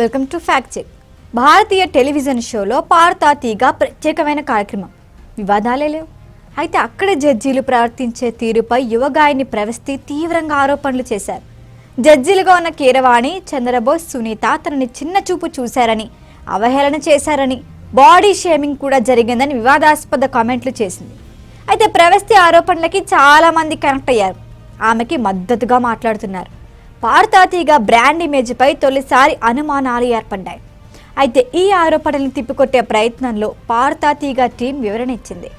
Welcome to fact check. Bharatiya television షోలో పార్తా తీగ ప్రత్యేకమైన కార్యక్రమం. వివాదాలే లేవు. అయితే అక్కడ జడ్జీలు ప్రవర్తించే తీరుపై యువగాయని ప్రవస్తి తీవ్రంగా ఆరోపణలు చేశారు. జడ్జీలుగా ఉన్న కీరవాణి చంద్రబోస్ సునీత తనని చిన్న చూపు చూశారని అవహేళన చేశారని బాడీ షేమింగ్ కూడా జరిగిందని వివాదాస్పద కామెంట్లు చేసింది. అయితే ప్రవస్తి ఆరోపణలకి చాలామంది కనెక్ట్ అయ్యారు. ఆమెకి మద్దతుగా మాట్లాడుతున్నారు. పార్తాతీగా బ్రాండ్ ఇమేజ్పై తొలిసారి అనుమానాలు ఏర్పడ్డాయి. అయితే ఈ ఆరోపణలను తిప్పికొట్టే ప్రయత్నంలో పార్తాతీగా టీం వివరణ ఇచ్చింది.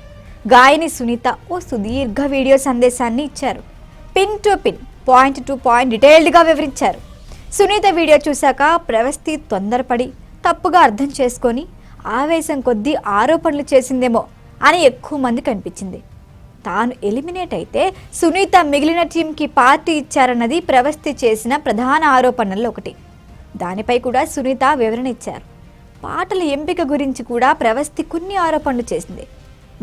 గాయని సునీత ఓ సుదీర్ఘ వీడియో సందేశాన్ని ఇచ్చారు. Pin to pin point to point డీటెయిల్డ్గా వివరించారు. సునీత వీడియో చూశాక ప్రవస్తి తొందరపడి తప్పుగా అర్థం చేసుకొని ఆవేశం కొద్దీ ఆరోపణలు చేసిందేమో అని ఎక్కువ మంది కనిపించింది తాను ఎలిమినేట్ అయితే సునీత మిగిలిన టీంకి పార్టీ ఇచ్చారన్నది ప్రవస్తి చేసిన ప్రధాన ఆరోపణల్లో ఒకటి. దానిపై కూడా సునీత వివరణ ఇచ్చారు. పాటల ఎంపిక గురించి కూడా ప్రవస్తి కొన్ని ఆరోపణలు చేసింది.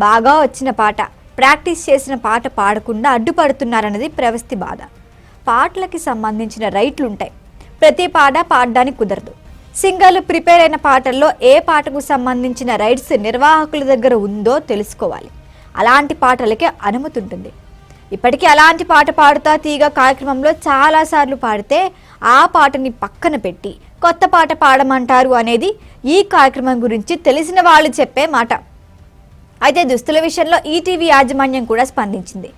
బాగా వచ్చిన పాట ప్రాక్టీస్ చేసిన పాట పాడకుండా అడ్డుపడుతున్నారన్నది ప్రవస్తి బాధ. పాటలకి సంబంధించిన రైట్లు ఉంటాయి ప్రతి పాట పాడడానికి కుదరదు. సింగర్లు ప్రిపేర్ అయిన పాటల్లో ఏ పాటకు సంబంధించిన రైట్స్ నిర్వాహకుల దగ్గర ఉందో తెలుసుకోవాలి. అలాంటి పాటలకే అనుమతి ఉంటుంది ఇప్పటికీ అలాంటి పాట పాడుతా తీగ కార్యక్రమంలో చాలాసార్లు పాడితే ఆ పాటని పక్కన పెట్టి కొత్త పాట పాడమంటారు అనేది ఈ కార్యక్రమం గురించి తెలిసిన వాళ్ళు చెప్పే మాట. అయితే దుస్తుల విషయంలో ఈటీవీ యాజమాన్యం కూడా స్పందించింది.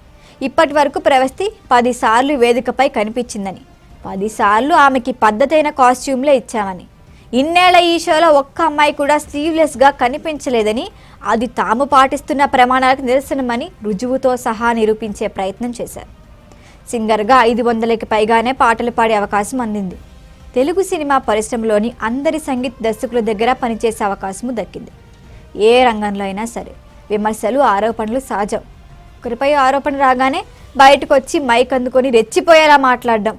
ఇప్పటి వరకు ప్రవస్తి పదిసార్లు వేదికపై కనిపించిందని పదిసార్లు ఆమెకి పద్ధతైన కాస్ట్యూమ్లే ఇచ్చామని. ఇన్నేళ్ళ ఈ షోలో ఒక్క అమ్మాయి కూడా స్లీవ్లెస్గా కనిపించలేదని అది తాము పాటిస్తున్న ప్రమాణాలకు నిరసనమని రుజువుతో సహా నిరూపించే ప్రయత్నం చేశారు. సింగర్గా ఐదు వందలకి పైగానే పాటలు పాడే అవకాశం అందింది. తెలుగు సినిమా పరిశ్రమలోని అందరి సంగీత దర్శకుల దగ్గర పనిచేసే అవకాశము దక్కింది. ఏ రంగంలో అయినా సరే విమర్శలు ఆరోపణలు సహజం. ఒకరిపై ఆరోపణ రాగానే బయటకు వచ్చి మైక్ అందుకొని రెచ్చిపోయేలా మాట్లాడడం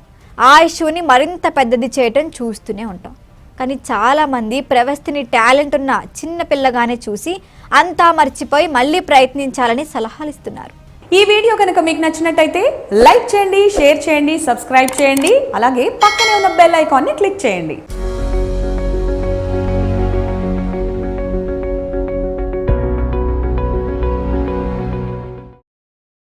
ఆ ఇష్యూని మరింత పెద్దది చేయటం చూస్తూనే ఉంటాం. కానీ చాలామంది ప్రవస్తిని టాలెంట్ ఉన్న చిన్న పిల్లగానే చూసి అంతా మర్చిపోయి మళ్ళీ ప్రయత్నించాలని సలహాలు ఇస్తున్నారు. ఈ వీడియో కనుక మీకు నచ్చినట్టయితే లైక్ చేయండి షేర్ చేయండి సబ్స్క్రైబ్ చేయండి అలాగే పక్కనే ఉన్న బెల్ ఐకాన్ని క్లిక్ చేయండి.